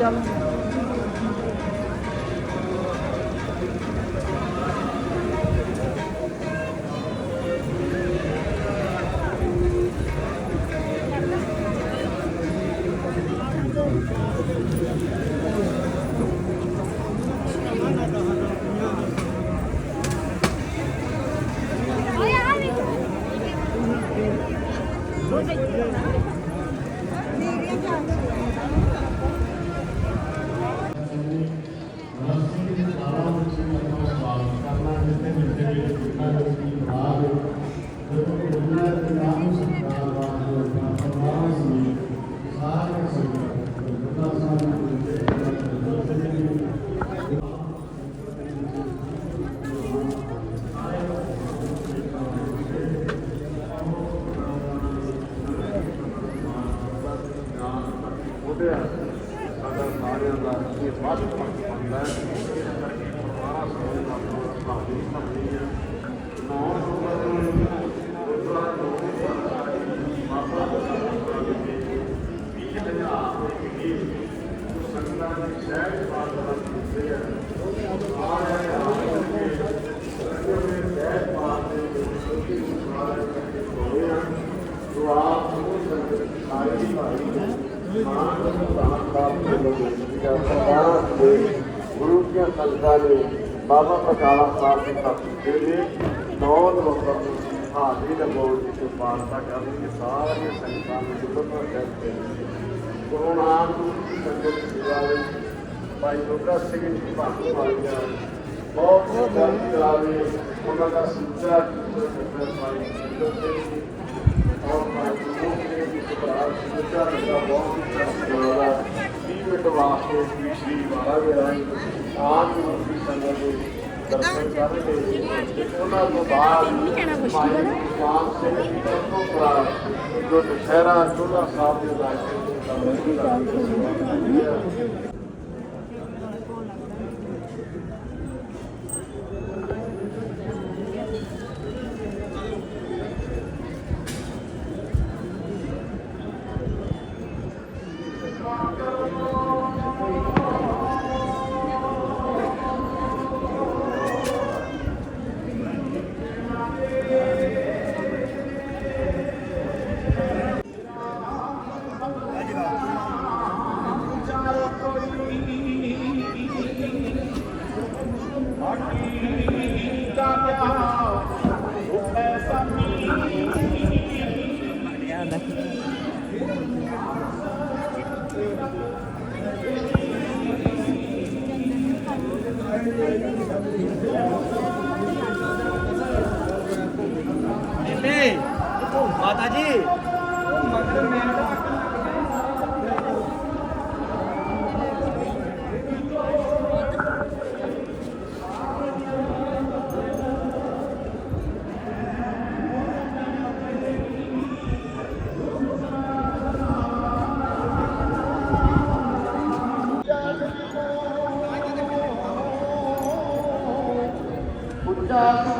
canım. Nereye geldi? 对啊。ਸਾਡਾ ਸਾਰਿਆਂ ਦਾ ਇਹ ਵੱਧ ਪੰਦਾ ਹੈ। ਸਾਰਾ ਸਮੇਂ ਦਾ ਭਾਵੀ ਸਮਝੀ ਹੈ ਨੌ ਨੰਬਰ ਨੂੰ ਗੁਰਦੁਆਰਾ ਲੋਕੀ ਸਰਕਾਰੀ ਬਾਬਾ ਬਸਾਲਾ ਦੇ ਵੀਹ ਹਜ਼ਾਰ ਦੇ ਸੰਗਤਾਂ ਦੀ ਸਹਿਜ ਬਾਤ ਦਾ ਦਿੱਤੇ ਹੈ ਸਾਰੇ ਆਪ ਦੇ ਸੰਗਤ ਦੇ ਸਹਿਜ ਬਾਤ ਦੇ ਵਿੱਚ ਸਾਰੇ ਹੋਏ ਹਨ ਦੁਆ ਸਮੂਹ ਸੰਗਤ ਸਾਰੀ ਭਾਈ ਗੁਰੂ ਦੀਆਂ ਸੰਗਤਾਂ ਨੇ ਬਾਬਾ ਬਕਾਲਾ ਸਾਹਿਬ ਦੇ ਤਖਤ ਦੇ ਨੌ ਨਵੰਬਰ ਨੂੰ ਹਾਜ਼ਰੀ ਲਗਾਉਣ ਦੀ ਸਿਫਾਰਸ਼ਾਂ ਕਰਨਗੇ ਸਾਰੀਆਂ ਸੰਗਤਾਂ ਨੂੰ ਜੁੜਨਾ ਚਾਹੀਦੇ ਗੁਰੂ ਨਾਨਕ ਸੰਗਤ ਸੇਵਾ ਵਿੱਚ ਭਾਈ ਲੋਕਾ ਸਿੰਘ ਜੀ ਭਾਗੂ ਵਾਲਿਆ ਬਹੁਤ ਬਹੁਤ ਕਰਾਵੇ ਉਹਨਾਂ ਦਾ ਸਿੱਧਾ ਸਰਦਾਰ ਭਾਈ ਸੁੰਦਰ ਸਿੰਘ ਜੀ ਔਰ ਭਾਈ ਗੁਰੂ ਜੀ ਦਾ ਬਹੁਤ ਜੋੜਾ ਵੀਹ ਮਿੰਟ ਵਾਸਤੇ ਸ੍ਰੀ ਸ਼੍ਰੀ ਮਹਾਰਾਜ ਆਪ ਗੁਰੂ ਦੀ ਸੰਗਤ ਦੇ ਦਰਸ਼ਨ ਤੇ ਉਹਨਾਂ ਤੋਂ ਬਾਅਦ ਰਾਮ ਸਿੰਘ ਜੀ ਦਾ ਪ੍ਰੋਗਰਾਮ ਜੋ ਦੁਸ਼ਹਿਰਾ ਚੋਲਾ ਸਾਹਿਬ ਦੇ ਇਲਾਕੇ ਦਾ ਦਰਸ਼ਨ ਬੇਬੇ માતાજી dog.